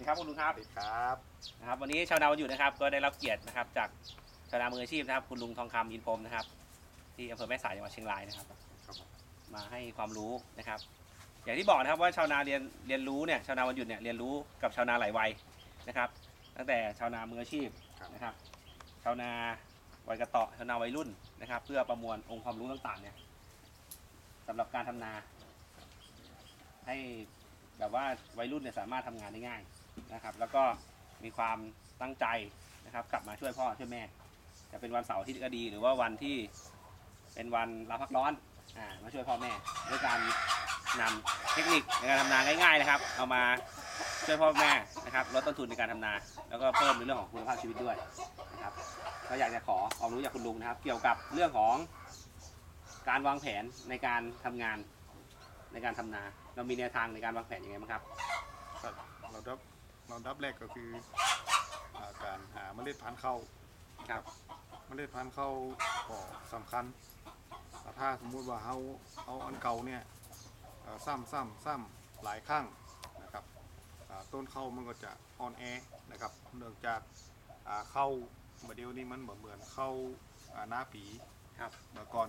ดีครับคุณลุงครับสวัสดีครับนะครับ วันนี้ชาวนาวันหยุดนะครับ ก็ได้รับเกียรตินะครับ จากชาวนามืออาชีพนะครับ คุณลุงทองคำอินพรหมนะครับ ที่อำเภอแม่สายจังหวัดเชียงรายนะครับ ครับผมมาให้ความรู้นะครับ อย่างที่บอกนะครับว่าชาวนาเรียนเรียนรู้เนี่ยชาวนาวันหยุดเนี่ยเรียนรู้กับชาวนาหลายวัยนะครับ ตั้งแต่ชาวนามืออาชีพครับนะครับ ชาวนาวัยกระเตาะชาวนาวัยรุ่นนะครับ เพื่อประมวลองค์ความรู้ต่างๆเนี่ยสำหรับการทำนา ให้แบบว่าวัยรุ่นเนี่ยสามารถทำงานได้ง่าย นะครับ แล้วก็มีความตั้งใจนะครับ กลับมาช่วยพ่อช่วยแม่ จะเป็นวันเสาร์อาทิตย์ก็ดี หรือว่าวันที่เป็นวันลาพักร้อนอ่ามาช่วยพ่อแม่ด้วยการนำเทคนิคในการทำนาง่ายๆนะครับ เอามาช่วยพ่อแม่นะครับลดต้นทุนในการทำนา แล้วก็เพิ่มในเรื่องของคุณภาพชีวิตด้วยนะครับก็อยากจะขอความรู้จากคุณลุงนะครับ เกี่ยวกับเรื่องของการวางแผนในการทำงานในการทำนา เรามีแนวทางในการวางแผนยังไงบ้างครับ ครับเราดับเราดับแรกก็คืออ่าการหาเมล็ดพันธุ์ข้าวครับเมล็ดพันธุ์ข้าวก็สำคัญแต่ถ้าสมมุติว่าเขาเอาอันเก่าเนี่ยเอ่อซ้ำซ้ำซ้ำหลายครั้งนะครับอ่าต้นข้าวมันก็จะอ่อนแอนะครับเนื่องจากอ่าข้าวเมื่อเดียวนี้มันบ่เหมือนข้าวอ่าหน้าปี ครับเมื่อก่อน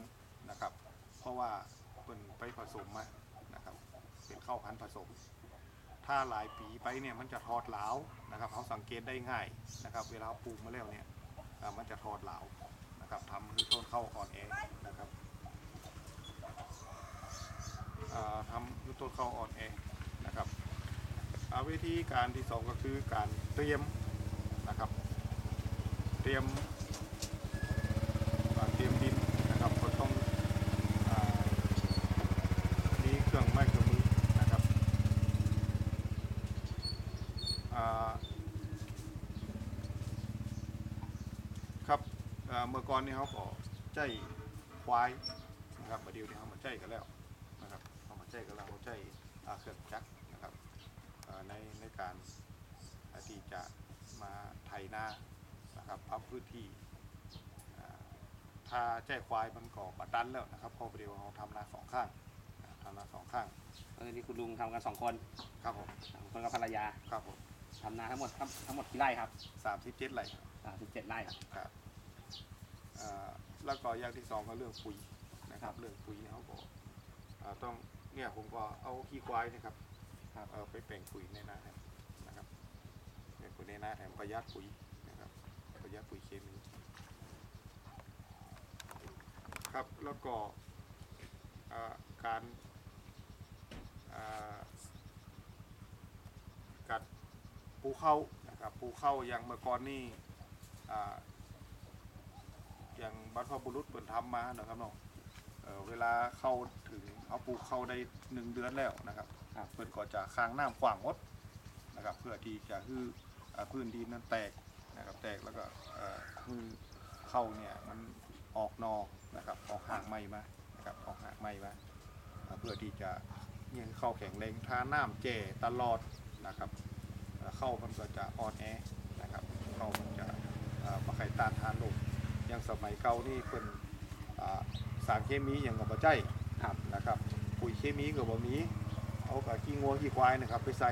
นะครับ เพราะว่าเป็นไปผสมมานะครับ เป็นข้าวพันธุ์ผสม ถ้าหลายปีไปเนี่ยมันจะทอดหลานะครับเขาสังเกตได้ง่ายนะครับ เวลาปลูกมาแล้วเนี่ยมันจะทอดหลานะครับทำให้ต้นเข้าอ่อนแอนะครับทำให้ต้นเข้าอ่อนแอนะครับอ่าวิธีการที่สองก็คือการเตรียมนะครับ เตรียมเตรียมดินนะครับก็ต้องอามีเครื่องไม้เครื่องมือนะครับอ่าครับ อ่าเมื่อก่อนนี่เขาก็ใจควายนะครับประเดี๋ยวนี้เขามาใจกันแล้วนะครับเขามาใจกันแล้วเขาใจอ่าเครื่องจักรนะครับอ่าในในการอ่าที่จะมาไถนานะครับปรับพื้นที่อ่าถ้าแจ้ควายมันก็บัดดันแล้วนะครับเพราะเดียวเราทำนาสองข้างนะทำนาสองข้างตอนนี้คุณลุงทำกันสองคนครับผมสองคนกับภรรยาครับผมทำนาทั้งหมดทั้งทั้งหมดกี่ไร่ครับสามสิบเจ็ดไร่สามสิบเจ็ดไร่ครับครับอ่า แล้วก็อย่างที่สองก็เรื่องปุ๋ยนะครับ เรื่องปุ๋ยเนี่ยเขาก็อ่าต้องเนี่ยผมก็เอาขี้ควายเนะครับครับเอาไปแปลงปุ๋ยในนาแทนนะครับแปลงปุ๋ยในนาแทนประหยัดปุ๋ยนะครับประหยัดปุ๋ยเคมีครับแล้วก็อ่าการอ่าการปลูกข้าวนะครับปลูกข้าวอย่างเมื่อก่อนนี่ อ่าอย่างบรรพบุรุษเปิดทำมานะครับเนาะเอ่อเวลาเข้าถึงเอาปลูกเข้าวได้หนึ่งเดือนแล้วนะครับครับเพื่อนก็จะค้างน้ำขวางหมดนะครับ เพื่อที่จะให้อ่าพื้นดินนั้นแตกนะครับแตกแล้วก็เอ่อให้เข้าเนี่ยมันออกนอกนะครับออกห่างไม้มานะครับออกห่างไม้มาอ่าเพื่อที่จะเนี่ยเข้าแข็งแรงถ้าน้ำเจตลอดนะครับอ่าเข้ามันก็จะอ่อนแอนะครับเข้ามันจะอ่าประไข่ต้านทานโรค อย่างสมัยเก่านี่เป็นอ่าสารเคมีอย่างกับปะใจครับนะครับปุ๋ยเคมีกับบ่มีเอากับขี้งัวขี้ควายนะครับไปใส่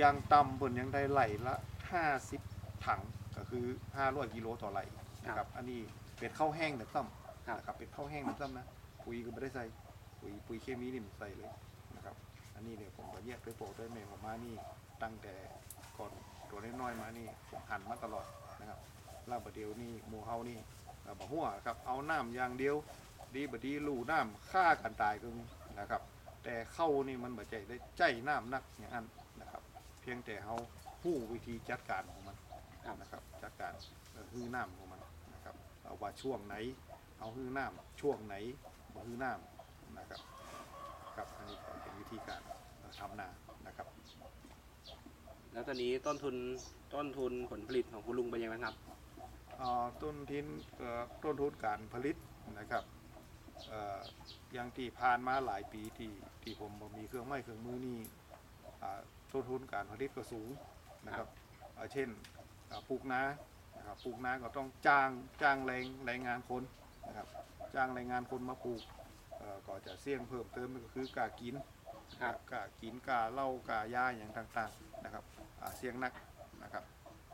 ยางต่ำบนยังได้ไหลละ 50 ถังก็คือ 500กิโลต่อไหลนะครับอันนี้เป็นข้าวแห้งนะตั้มครับนะครับเป็นข้าวแห้งนะตั้มนะปุ๋ยก็ไม่ได้ใส่ปุ๋ยปุ๋ยเคมีนี่มันใส่เลยนะครับอันนี้เนี่ยผมก็แยกไปโปรด้วยแม่ผมมานี่ตั้งแต่ก่อนตัวน้อยๆมานี่ผมหันมาตลอดนะครับ ล่าบดเดียวนี่หมูเฮานี่เอ่อบ่หัวครับเอาน้ำอย่างเดียว ดีบดีลู่น้ำฆ่ากันตายก็มีนะครับ แต่เข้านี่มันบ่ใจได้ใจน้ำนักอย่างนั้นนะครับ เพียงแต่เขาผู้วิธีจัดการของมันนะครับจัดการเอ่อฮื้อน้ำของมันนะครับเอาว่าช่วงไหน เอาฮื้อน้ำช่วงไหนบ่ฮื้อน้ำนะครับครับอันนี้เป็นวิธีการทำนานะครับ แล้วตอนนี้ต้นทุนต้นทุนผลผลิตของคุณลุงเป็นยังไงครับ ต้นทินเอ่อต้นทุนการผลิตนะครับเอ่ออย่างที่ผ่านมาหลายปีที่ที่ผมบ่มีเครื่องไม้เครื่องมือนี่อ่าต้นทุนการผลิตก็สูงนะครับเอ่อเช่นอ่าปลูกนานะครับปลูกนาก็ต้องจ้างจ้างแรงแรงงานคนนะครับจ้างแรงงานคนมาปลูกเอ่อก็จะเสี่ยงเพิ่มเติมก็คือกากินครับกากินกาเหล้ากายาอย่างต่างๆนะครับอ่าเสียงนักนะครับ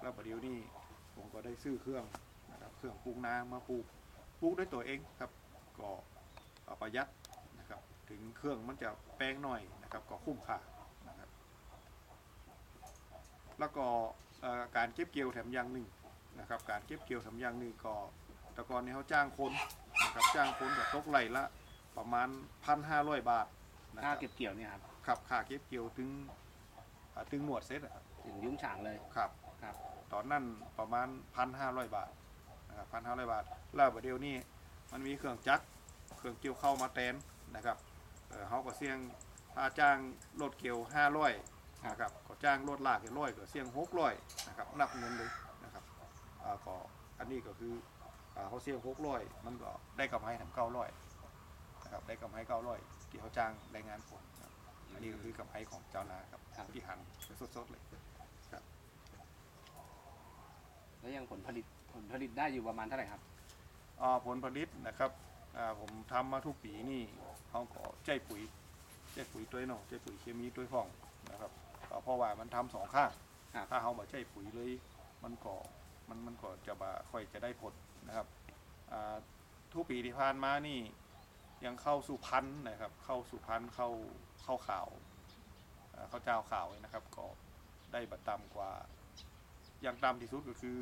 แล้วประเดี๋ยวนี้ ผมก็ได้ซื้อเครื่องนะครับเครื่องปลูกนามาปลูกปลูกด้วยตัวเองครับก็อ่าประหยัดนะครับถึงเครื่องมันจะแพงหน่อยนะครับก็คุ้มค่านะครับแล้วก็เอ่อการเก็บเกี่ยวแถมอย่างหนึ่งนะครับการเก็บเกี่ยวแถมอย่างหนึ่งก็แต่ก่อนนี้เขาจ้างคนนะครับจ้างคนแบบตกไหลละประมาณพันห้าร้อยบาทนะคค่ารับเก็บเกี่ยวเนี่ยครับครับค่าเก็บเกี่ยวถึงอ่าถึงหนวดเซตอะครับถึงยุ่งฉางเลยครับครับ ตอนนั้นประมาณพันห้าร้อยบาทนะครับพันห้าร้อยบาท แล้วประเดี๋ยวนี้มันมีเครื่องจักรเครื่องเกี่ยวเข้ามาแทนนะครับเอ่อเขาก็เสี่ยงถ้าจ้างรถเกี่ยวห้าร้อยนะครับก็จ้างรถลากร้อยก็เสี่ยงหกร้อยนะครับนับเงินเลยนะครับอ่าก็อันนี้ก็คืออ่าเขาเสี่ยงหกร้อยมันก็ได้กำไรถึงเก้าร้อยนะครับได้กำไรเก้าร้อยที่เขาจ้างแรงงานคนครับอันนี้ก็คือกำไรของเจ้านาครับครับที่หันไปสดๆเลย แล้วยังผลผลิตผลผลิตได้อยู่ประมาณเท่าไหร่ครับ อ่าผลผลิตนะครับอ่าผมทำมาทุกปีนี่เขาก็ใจปุ๋ยใจปุ๋ยตัวเนาะใจปุ๋ยเคมีตัวพ่องนะครับก็เพราะว่ามันทำสองข้างครับ ถ้าเขาบ่ใจปุ๋ยเลย มันก็มันมันก็จะบ่ค่อยจะได้ผลนะครับอ่าทุกปีที่ผ่านมานี่ ยังเข้าสู่พันธุ์นะครับ เข้าสู่พันธุ์เข้าเข้าข่าวอ่าเข้าเจ้าข่าวนะครับ ก็ได้บัตต่ำกว่า อย่างต่ำที่สุดก็คือ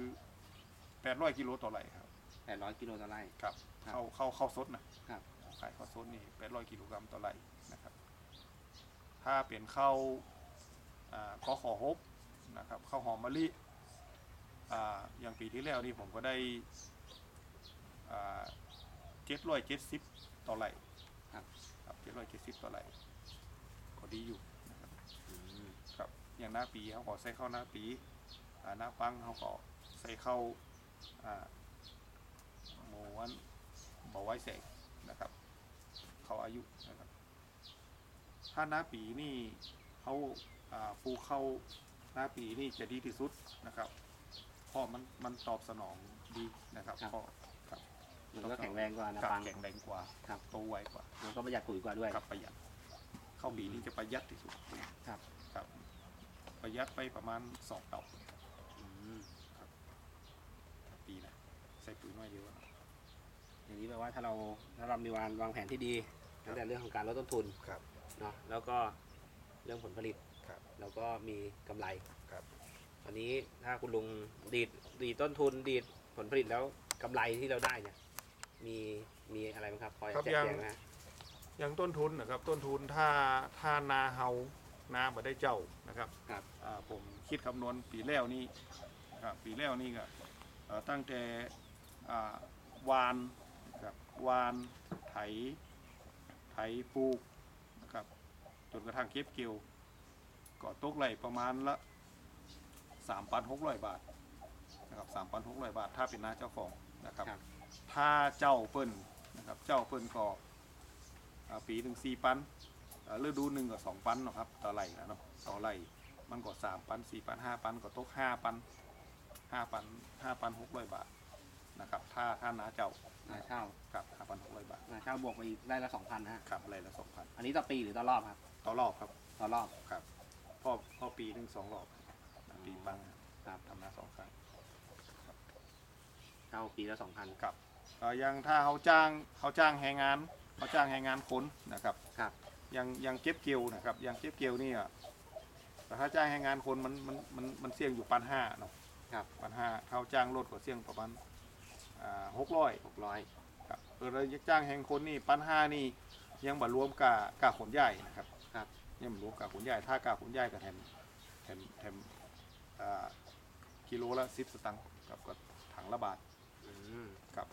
800กิโลต่อไร่ครับ800กิโลต่อไร่ ครับครับเข้าเข้าเข้าสดนะครับ ขายเข้าสดนี่800กิโลกรัมต่อไร่นะครับ ถ้าเปลี่ยนเข้าอ่าก็ขอฮบนะครับข้าวหอมมะลิอ่าอย่างปีที่แล้วนี่ผมก็ได้เจ็ดร้อยเจ็ดสิบต่อไร่ครับ ครับเจ็ดร้อยเจ็ดสิบต่อไร่ก็ดีอยู่นะครับอืม ครับอย่างหน้าปีเขาก็ใส่เข้าวหน้าปีอ่า หน้าปังเขาก็ใส่เข้าวอ่าหมูวันบ่ไว้แสกนะครับ เขาอายุนะครับถ้าหน้าปีนี่เขาอ่าปลูกเข้าหน้าปีนี่จะดีที่สุดนะครับเพราะมันมันตอบสนองดีนะครับเพราะครับมันก็แข็งแรงกว่านะครับปังแข็งแรงกว่าครับโตไวกว่ามันก็ประหยัดปุ๋ยกว่าด้วยครับประหยัดเข้าปีนี้จะประหยัดที่สุดครับครับ ประหยัดไปประมาณสองเต่า อืม ปีนะ ใส่ปุ๋ยน้อยเดียวอะอย่างนี้แปลว่าถ้าเราถ้าเรามีวางวางแผนที่ดีตั้งแต่เรื่องของการลดต้นทุนครับเนาะแล้วก็เรื่องผลผลิตครับแล้วก็มีกำไรครับวันนี้ถ้าคุณลุงดีดดีดต้นทุนดีดผลผลิตแล้วกำไรที่เราได้เนี่ยมีมีอะไรบ้างครับพอครับแจกยังแจงนะอย่างต้นทุนนะครับต้นทุนถ้าถ้านาเฮานาบ่ได้เจ้านะครับครับอ่าผมคิดคำนวณปีแล้วนี่ครับปีแล้วนี่ก็เอ่อตั้งแต่อ่า วานนะครับวานไถ ไถปลูกนะครับจนกระทั่งเก็บเกี่ยวก็ตกไหลประมาณละสามพันหกร้อยบาทนะครับสามพันหกร้อยบาท ถ้าเป็นนาเจ้าของนะครับ ครับ ถ้าเจ้าเปิ้นนะครับเจ้าเปิ้นก็อ่าปีหนึ่งสี่ปันอ่าฤดูหนึ่งก็สองปันเนาะครับต่อไร่นะเนาะต่อไร่มันก็สามปันสี่ปันห้าปันก็ตกห้าปันห้าปันห้าปันหกร้อยบาท นะครับ ถ้าถ้านาเจ้านาเช่าครับห้าปันหกร้อยบาทนาเช่าบวกไปอีกไร่ละสองพันนะฮะครับไร่ละสองพันอันนี้ต่อปีหรือต่อรอบครับ ต่อรอบครับต่อรอบครับพ่อพ่อปีหนึ่งสองรอบปีปังครับทำนาสองครั้งเช่าปีละสองพันครับเอ่อยังถ้าเขาจ้างเขาจ้างแรงงานเขาจ้างแรงงานคนนะครับครับ ยังยังเก็บเกี่ยวนะครับยังเก็บเกี่ยวนี่อะแต่ถ้าจ้างแรงงานคนมันมันมันมันเสี่ยงอยู่ปันห้าเนาะครับปันห้าเขาจ้างรถก็เสี่ยงประมาณ หกร้อยหกร้อยครับเออเราจ้างแรงคนนี่ปันห้านี่ยังบ่รวมกากาขนใหญ่นะครับครับยังบ่รวมกาขนใหญ่ถ้ากาขนใหญ่ก็แถมแถมแถมอ่ากิโลละสิบสตังค์กับก็ถังละบาทอืมกับ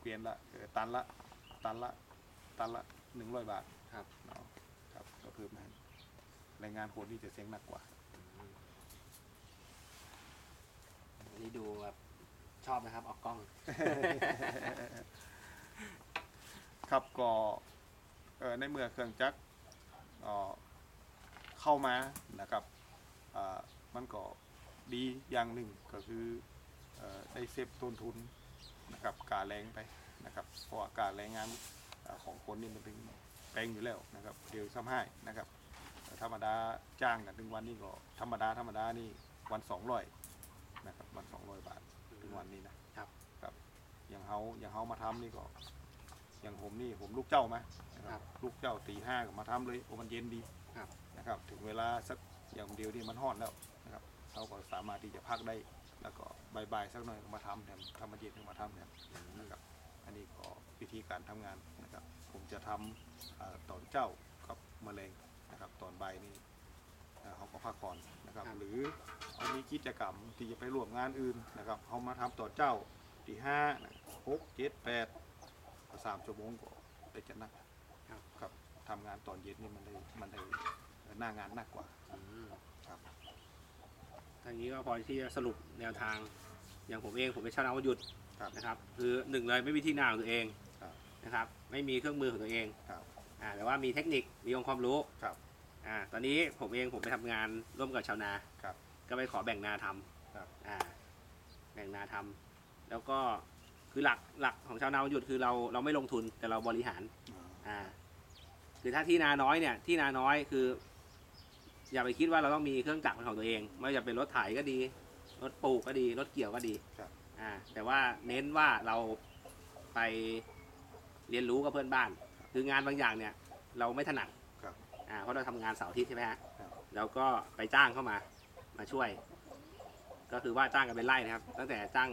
เกวียนละเอ่อตันละตันละตันละหนึ่งร้อยบาทครับเนาะครับก็เพิ่มให้แรงงานคนที่จะเซ้งหนักกว่าอืมอันนี้ดูแบบ ชอบนะครับ ออกกล้อง ครับก็เอ่อในเมื่อเครื่องจักรเอ่อเข้ามานะครับอ่ามันก็ดีอย่างหนึ่งก็คือเอ่อได้เซฟต้นทุนนะครับกาแรงไปนะครับเพราะว่าการแรงงานอ่าของคนนี่มันเป็นแพงอยู่แล้วนะครับเดี๋ยวซ้ำให้นะครับธรรมดาจ้างกันถึงวันนี้ก็ธรรมดาธรรมดานี่วันสองร้อยนะครับวันสองร้อยบาท ถึงวันนี้นะครับครับ อย่างเฮาอย่างเฮามาทำนี่ก็ อย่างผมนี่ผมลูกเจ้าไหมนะครับ ลูกเจ้าตีห้าก็มาทำเลยโอ้มันเย็นดีครับนะครับ ถึงเวลาสักอย่างเดียวนี่มันฮอดแล้วนะครับเขาก็สามารถที่จะพักได้ แล้วก็บ่ายๆสักหน่อยก็มาทำแทนทำมาเย็นก็มาทำแทนนะครับ อันนี้ก็วิธีการทำงานนะครับ ผมจะทำเอ่อตอนเจ้ากับมะเร็งนะครับ ตอนบ่ายนี่ เอ่อเขาก็พักผ่อนนะครับครับ หรือเขามีกิจกรรมที่จะไปร่วมงานอื่นนะครับเขามาทำตอนเจ้าตีห้าหกเจ็ดแปดสามชั่วโมงก็ได้จะนักครับครับทำงานตอนเย็นนี่มันได้มันได้หน้างานหนักกว่าอืมครับทางนี้ก็พอที่จะสรุปแนวทาง อย่างผมเองผมเป็นชาวนาวันหยุดครับนะครับ คือหนึ่งเลยไม่มีที่นาของตัวเองครับนะครับ ไม่มีเครื่องมือของตัวเองครับอ่าแต่ว่ามีเทคนิคมีองค์ความรู้ครับ อ่าตอนนี้ผมเองผมไปทำงานร่วมกับชาวนาครับก็ไปขอแบ่งนาทำครับ อ่าแบ่งนาทำแล้วก็คือหลักหลักของชาวนาวันหยุดคือเราเราไม่ลงทุนแต่เราบริหาร อ่า คือถ้าที่นาน้อยเนี่ย ที่นาน้อยคือ อย่าไปคิดว่าเราต้องมีเครื่องจักรเป็นของตัวเอง ไม่ว่าจะเป็นรถไถก็ดี รถปลูกก็ดี รถเกี่ยวก็ดีครับ อ่า แต่ว่าเน้นว่าเราไปเรียนรู้กับเพื่อนบ้าน คืองานบางอย่างเนี่ย เราไม่ถนัดครับ อ่าเพราะเราทำงานเสาร์อาทิตย์ใช่ไหมฮะครับ แล้วก็ไปจ้างเข้ามามาช่วย ก็คือว่าจ้างกันเป็นไร่นะครับ ตั้งแต่จ้าง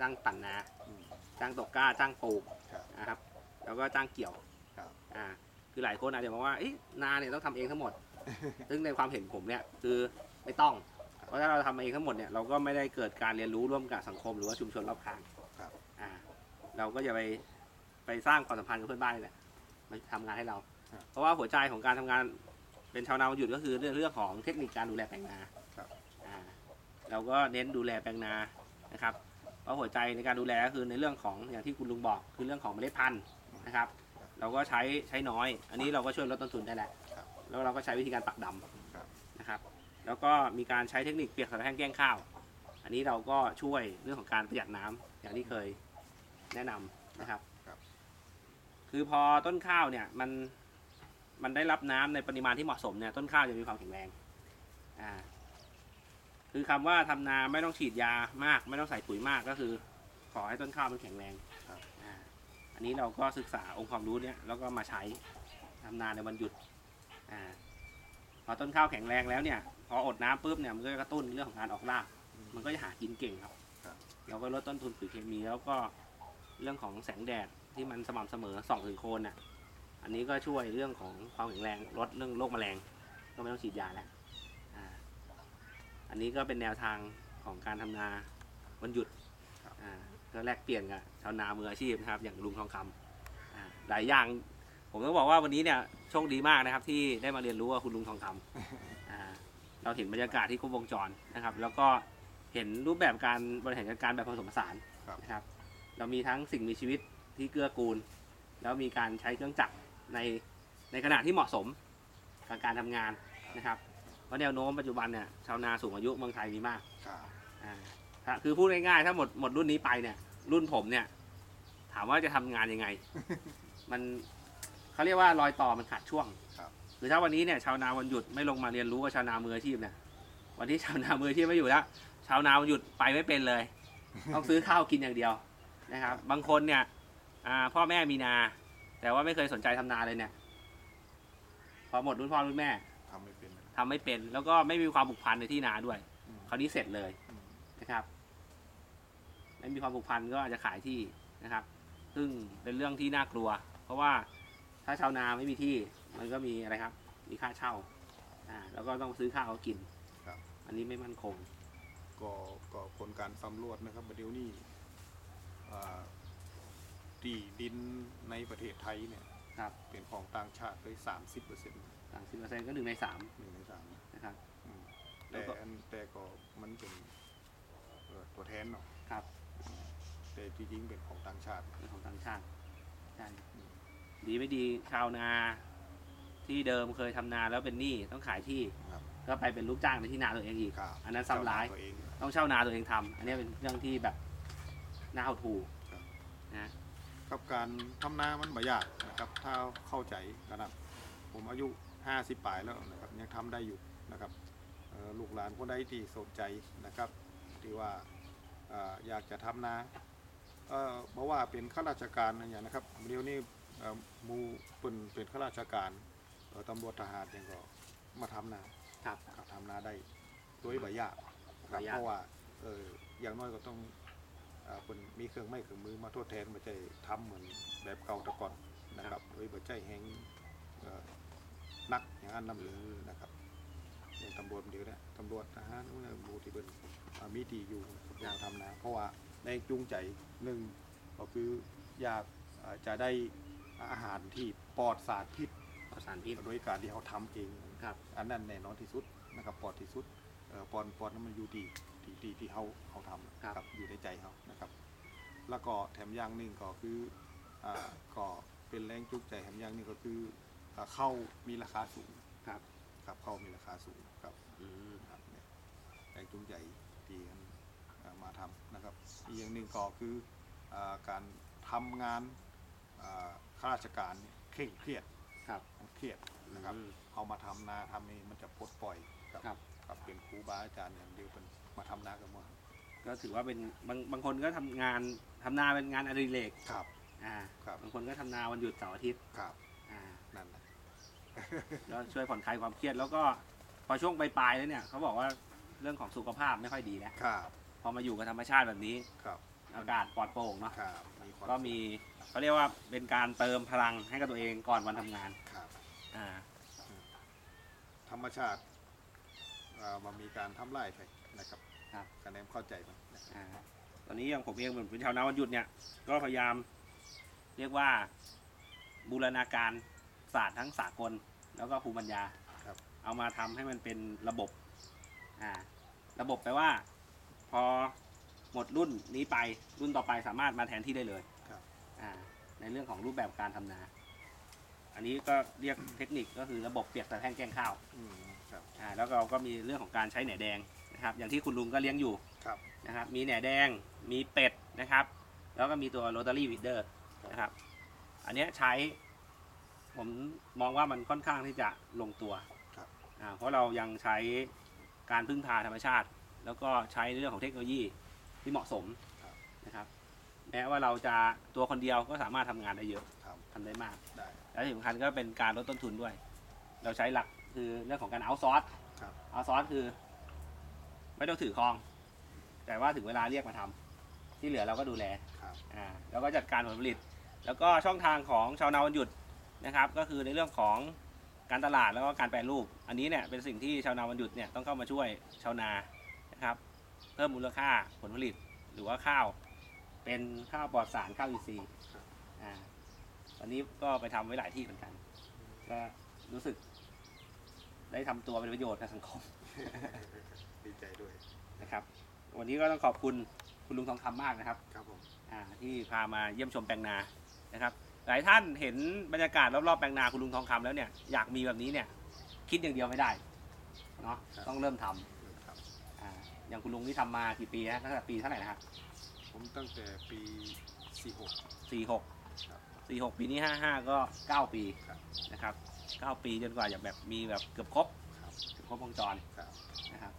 จ้างปั่นนา อืม จ้างตกกล้าจ้างปลูกครับนะครับ แล้วก็จ้างเกี่ยวครับ อ่าคือหลายคนอาจจะมองว่าเอ๊ะนาเนี่ยต้องทำเองทั้งหมด ซึ่งในความเห็นผมเนี่ยคือไม่ต้อง เพราะถ้าเราทำเองทั้งหมดเนี่ยเราก็ไม่ได้เกิดการเรียนรู้ร่วมกับสังคมหรือว่าชุมชนรอบข้างครับ อ่า เราก็จะไปไปสร้างความสัมพันธ์กับเพื่อนบ้านนี่แหละมาทำงานให้เราครับ เพราะว่าหัวใจของการทำงานเป็นชาวนาวันหยุดก็คือเรื่องเรื่องของเทคนิคการดูแลแปลงนาครับอ่าเราก็เน้นดูแลแปลงนานะครับเพราะหัวใจในการดูแลก็คือในเรื่องของอย่างที่คุณลุงบอกคือเรื่องของเมล็ดพันธุ์นะครับ เราก็ใช้ใช้น้อย อันนี้เราก็ช่วยลดต้นทุนได้แหละครับแล้วเราก็ใช้วิธีการปักดครับำนะครับ แล้วก็มีการใช้เทคนิคเปียกสารแห้งแกล้งข้าว อันนี้เราก็ช่วยเรื่องของการประหยัดน้ำอย่างที่เคยแนะนำนะครับครับ คือพอต้นข้าวเนี่ยมัน มันได้รับน้ำในปริมาณที่เหมาะสมเนี่ยต้นข้าวจะมีความแข็งแรงอ่าคือคำว่าทำนาไม่ต้องฉีดยามาก ไม่ต้องใส่ปุ๋ยมากก็คือ ขอให้ต้นข้าวมันแข็งแรงครับอ่าอันนี้เราก็ศึกษาองค์ความรู้เนี่ยแล้วก็มาใช้ทำนาในวันหยุดอ่าพอต้นข้าวแข็งแรงแล้วเนี่ยพออดน้ำปุ๊บเนี่ยมันก็จะกระตุ้นเรื่องของการออกรากมันก็จะหากินเก่งครับครับเราก็ลดต้นทุนปุ๋ยเคมีแล้วก็เรื่องของแสงแดดที่มันสม่ำเสมอส่องถึงโคนน่ะ อันนี้ก็ช่วยเรื่องของความแข็งแรงลดเรื่องโรคแมลงก็ไม่ต้องฉีดยาแล้วอ่าอันนี้ก็เป็นแนวทางของการทำนาวันหยุดครับอ่าก็แลกเปลี่ยนกับชาวนามืออาชีพนะครับ อย่างลุงทองคำอ่าหลายอย่าง ผมต้องบอกว่าวันนี้เนี่ยโชคดีมากนะครับ ที่ได้มาเรียนรู้กับคุณลุงทองคำอ่าเราเห็นบรรยากาศที่ครบวงจรนะครับ แล้วก็เห็นรูปแบบการบริหารจัดการแบบผสมผสานครับนะครับ เรามีทั้งสิ่งมีชีวิตที่เกื้อกูล แล้วมีการใช้เครื่องจักร ในในขณะที่เหมาะสมกับการทำงานนะครับเพราะแนวโน้มปัจจุบันเนี่ยชาวนาสูงอายุเมืองไทยมีมากครับอ่าถ้าคือพูดง่ายๆถ้าหมดหมดรุ่นนี้ไปเนี่ย รุ่นผมเนี่ย ถามว่าจะทำงานยังไง มันเขาเรียกว่ารอยต่อมันขาดช่วงครับคือถ้าวันนี้เนี่ยชาวนาวันหยุดไม่ลงมาเรียนรู้กับชาวนามืออาชีพเนี่ยวันที่ชาวนามืออาชีพไม่อยู่แล้วชาวนาวันหยุดไปไม่เป็นเลย ต้องซื้อข้าวกินอย่างเดียวนะครับ บางคนเนี่ยอ่าพ่อแม่มีนา แต่ว่าไม่เคยสนใจทำนาเลยเนี่ย พอหมดรุ่นพ่อรุ่นแม่ทำไม่เป็นนะทำไม่เป็น แล้วก็ไม่มีความผูกพันในที่นาด้วยอืมคราวนี้เสร็จเลยอืมนะครับ ไม่มีความผูกพันก็อาจจะขายที่นะครับ ซึ่งเป็นเรื่องที่น่ากลัว เพราะว่าถ้าชาวนาไม่มีที่ มันก็มีอะไรครับ มีค่าเช่าอ่าแล้วก็ต้องซื้อข้าวเขากิน ครับ อันนี้ไม่มั่นคง ก็ก็ผลการสำรวจนะครับประเดี๋ยวนี้อ่า ที่ดินในประเทศไทยเนี่ยครับเป็นของต่างชาติเลยสามสิบเปอร์เซ็นต์สามสิบเปอร์เซ็นต์ก็หนึ่งในสามหนึ่งในสามนะนะครับอืมแล้แต่วก็อันแต่ก็มันเป็นเอ่อตัวแทนเนาะครับแต่จริงๆเป็นของต่างชาติเป็นของต่างชาติใช่อืมดีไม่ดีชาวนาที่เดิมเคยทำนาแล้วเป็นหนี้ต้องขายที่ครับก็ไปเป็นลูกจ้างในที่นาตัวเองอีกครับอันนั้นซ้ำร้ายตัวเองต้องเช่านาตัวเองทำอันนี้เป็นเรื่องที่แบบน่าเอาถูกครับนะ กับการทำนามันบ่ยากนะครับ ถ้าเข้าใจนะครับ ผมอายุห้าสิบปลายแล้วนะครับยังทำได้อยู่นะครับเอ่อลูกหลานคนใดที่สนใจนะครับ ที่ว่าเอ่ออยากจะทำนาเอ่อเพราะว่าเป็นข้าราชการอะไรอย่างนะครับเดี๋ยวนี้เอ่อหมูเป็นเป็นข้าราชการเอ่อตำรวจทหารยังก็มาทำนาครับครับทำนาได้โดยใบยากครับบ่ยากเพราะว่าเอออย่างน้อยก็ต้อง เอ่อเป็นมีเครื่องไม้เครื่องมือมาทดแทนมาใจทำเหมือนแบบเก่าแต่ก่อนนะครับโดยบ่ใจแหงเอ่อนักอย่างนั้นนำเลยนะครับอย่างตำรวจเดียวเนี่ยตำรวจทหารเมื่อบูที่เป็นอ่ามีดีอยู่อยากทำนาเพราะว่าในจูงใจหนึ่งก็คืออยากอ่าจะได้อาหารที่ปลอดสารพิษปลอดสารพิษโดยการที่เขาทำเองครับ อันนั้นแน่นอนที่สุดนะครับปลอดที่สุดเอ่อปอนปอนนั้นมันอยู่ที่ ที่ที่ที่เขาเขาทำครับอยู่ในใจเขานะครับ แล้วก็แถมอย่างหนึ่งก็คืออ่าก็เป็นแรงจูงใจแถมอย่างหนึ่งก็คืออ่าเข้าวมีราคาสูงครับ ครับเข้าวมีราคาสูงครับอืมครับเนี่ยแรงจูงใจที่มันอ่ามาทำนะครับ อีกอย่างหนึ่งก็คืออาการทำงานอ่าข้าราชการเนี่ยเคร่งเครียดครับ มันเครียดนะครับ อืมเอามาทำนาทำนี่มันจะปลดปล่อยครับ ครับ ครับเป็นครูบาอาจารย์อย่างเดียวเป็นมาทำนากับมาก็ถือว่าเป็นบางบางคนก็ทำงานทำนาเป็นงานอดิเรกครับ อ่าครับ บางคนก็ทำนาวันหยุดเสาร์อาทิตย์ครับอ่านั่นแหละก็ช่วยผ่อนคลายความเครียดแล้วก็พอช่วงปลายๆแล้วเนี่ยเขาบอกว่าเรื่องของสุขภาพไม่ค่อยดีแล้วครับพอมาอยู่กับธรรมชาติแบบนี้ครับอากาศปลอดโปร่งเนาะครับมีความก็มีเขาเรียกว่าเป็นการเติมพลังให้กับตัวเองก่อนวันทำงานครับ อ่า ธรรมชาติ อ่ามันมีการทำลายไปนะครับครับคะแนนเข้าใจมันนะครับอ่าตอนนี้อย่างผมเองเหมือนเป็นชาวนาวันหยุดเนี่ย ก็พยายามเรียกว่าบูรณาการศาสตร์ทั้งสากล แล้วก็ภูมิปัญญา ครับ เอามาทำให้มันเป็นระบบอ่าระบบแปลว่า พอหมดรุ่นนี้ไปรุ่นต่อไปสามารถมาแทนที่ได้เลยครับ อ่าในเรื่องของรูปแบบการทำนา อันนี้ก็เรียกเทคนิคก็คือระบบเปียกตะแท่งแกงข้าว อืม ครับอ่าแล้วเราก็มีเรื่องของการใช้แหนแดงนะครับอย่างที่คุณลุงก็เลี้ยงอยู่ครับนะครับ มีแหนแดงมีเป็ดนะครับ แล้วก็มีตัวโรตารี่วิดเดอร์นะครับ อันเนี้ยใช้ ผมมองว่ามันค่อนข้างที่จะลงตัวครับ อ่าเพราะเรายังใช้การพึ่งพาธรรมชาติ แล้วก็ใช้ในเรื่องของเทคโนโลยีที่เหมาะสมครับ นะครับ แม้ว่าเราจะตัวคนเดียวก็สามารถทำงานได้เยอะททำได้มากำได้ และที่สำคัญก็เป็นการลดต้นทุนด้วย เราใช้หลัก คือเรื่องของการเอาซอร์สครับ เอาซอร์สคือ ไม่ต้องถือครอง แต่ว่าถึงเวลาเรียกมาทำที่เหลือเราก็ดูแล ครับอ่าแล้วก็จัดการผลผลิต แล้วก็ช่องทางของชาวนาวันหยุดนะครับ ก็คือในเรื่องของการตลาดแล้วก็การแปรรูป อันนี้เนี่ยเป็นสิ่งที่ชาวนาวันหยุดเนี่ยต้องเข้ามาช่วยชาวนานะครับ เพิ่มมูลค่าผลผลิตหรือว่าข้าว เป็นข้าวปลอดสารข้าวอินทรีย์ครับอ่าตอนนี้ก็ไปทำไว้หลายที่เหมือนกัน ก็รู้สึก ได้ทำตัวเป็นประโยชน์กับสังคมดีใจด้วย นะครับ วันนี้ก็ต้องขอบคุณคุณลุงทองคำมากนะครับ ครับผมอ่าที่พามาเยี่ยมชมแปลงนานะครับ หลายท่านเห็นบรรยากาศรอบๆแปลงนาคุณลุงทองคำแล้วเนี่ยอยากมีแบบนี้เนี่ยคิดอย่างเดียวไม่ได้เนาะต้องเริ่มทำครับ อ่าอย่างคุณลุงที่ทำมากี่ปีนะตั้งแต่ปีเท่าไหร่นะครับผมตั้งแต่ปี 46 สี่หกครับสี่หกปีนี้ห้าห้าก็เก้าปีครับ นะครับ เก้าปีจนกว่าจะแบบมีแบบเกือบครบครับเกือบครบวงจรครับนะครับ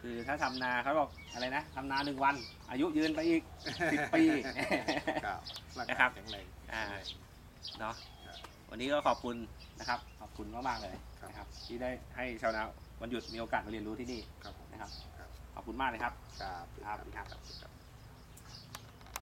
คือถ้าทำนาเขาบอกอะไรนะทำนาหนึ่งวัน อายุยืนไปอีก สิบปี ครับร่างนะครักายบแข็งแรงอ่า เนาะครับ วันนี้ก็ขอบคุณนะครับ ขอบคุณมากๆเลยครับ นะครับ ที่ได้ให้ชาวนาวันหยุดมีโอกาสมาเรียนรู้ที่นี่ครับผมนะครับ ครับ ขอบคุณมากเลยครับ ครับ ครับ ครับครับ